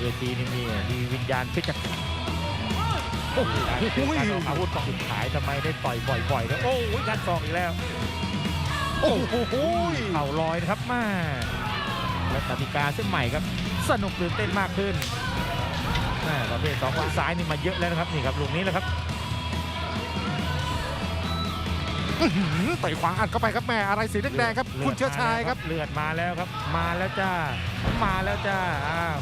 เวทีนี่มีมีวิญญาณเพชรโอ้โหการอาวุธของสุดท้ายทำไมได้ต่อยบ่อยๆนะโอ้ยการสอกอีกแล้ว โอ้โหเข่าลอยนะครับมาและกติกาเส้นใหม่ครับ สนุกตื่นเต้นมากขึ้นแม่ประเภทสองขวาซ้ายนี่มาเยอะแล้วนะครับนี่ครับลูกนี้แหละครับต่อยขวาอัดเข้าไปครับแม่อะไรสีแดงๆครับ คุณเชื้อชายครับ เลือดมาแล้วครับ มาแล้วจ้า มาแล้วจ้าอ้าว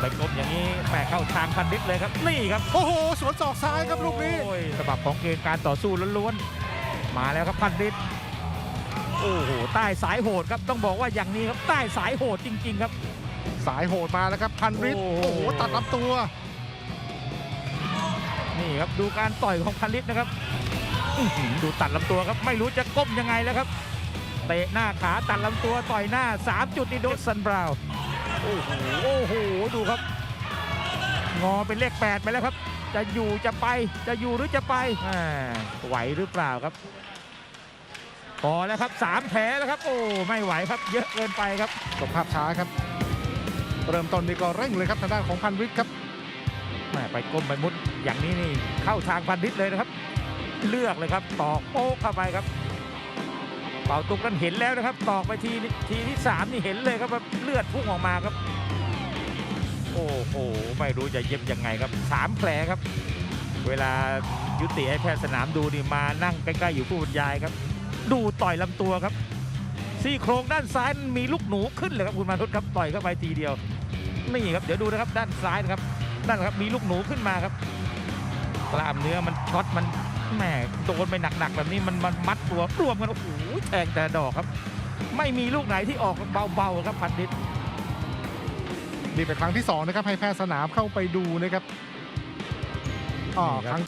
ไปกบอย่างนี้แปะเข้าทางพันดิษเลยครับ นี่ครับโอ้โหสวนศอกซ้ายครับลูกนี้โอ้ยสบับของเกมการต่อสู้ล้วนๆมาแล้วครับพันดิษโอ้โหใต้สายโหดครับต้องบอกว่าอย่างนี้ครับใต้สายโหดจริง ๆ ครับ สายโหดมาแล้วครับพันริดโอ้โอ้โหตัดลำตัว นี่ครับดูการต่อยของพันลิตนะครับอื้อหือดูตัดลำตัวครับไม่รู้จะก้มยังไงแล้วครับเตะหน้าขาตัดลำตัวต่อยหน้า 3 จุดนี่โดนซันบราวน์โอ้โหโอ้โหดูครับ งอเป็นเลข 8 ไปแล้วครับ จะอยู่จะไปจะอยู่หรือจะไปอ่าไหวหรือเปล่าครับพอแล้วครับ3แผลแล้วครับ โอ้ไม่ไหวครับ เยอะเกินไปครับจบภาพช้าครับ เริ่มต้นนี่ก็เร่งเลยครับทางด้านของพันริดครับแม่ไปก้มไปมุดอย่างนี้นี่เข้าทางพันดิษเลยนะครับ เลือกเลยครับตอกโป๊กเข้าไปครับ เป่าตุกนั้นเห็นแล้วนะครับ ตอกไปทีทีที่สามนี่เห็นเลยครับว่าเลือดพุ่งออกมาครับ โอ้โห ไม่รู้จะเย็บยังไงครับสามแผลครับ เวลายุติให้แพทย์สนามดูนี่มานั่งใกล้ๆอยู่ผู้บรรยายครับ ดูต่อยลำตัวครับซี่โครงด้านซ้ายมีลูกหนูขึ้นเลยครับคุณมาทุศครับต่อยเข้าไปทีเดียวนี่ครับเดี๋ยวดูนะครับด้านซ้ายนะครับนั่นครับมีลูกหนูขึ้นมาครับกล้ามเนื้อมันช็อตมัน แหมโดนไปหนักๆแบบนี้มันมันมัดตัวรวมกันโอ้โหแทงแต่ดอกครับ ไม่มีลูกไหนที่ออกเบาๆครับพันดิษนี่เป็นครั้งที่สองนะครับให้แพทย์สนามเข้าไปดูนะครับอ๋อนี่คครับรั้ง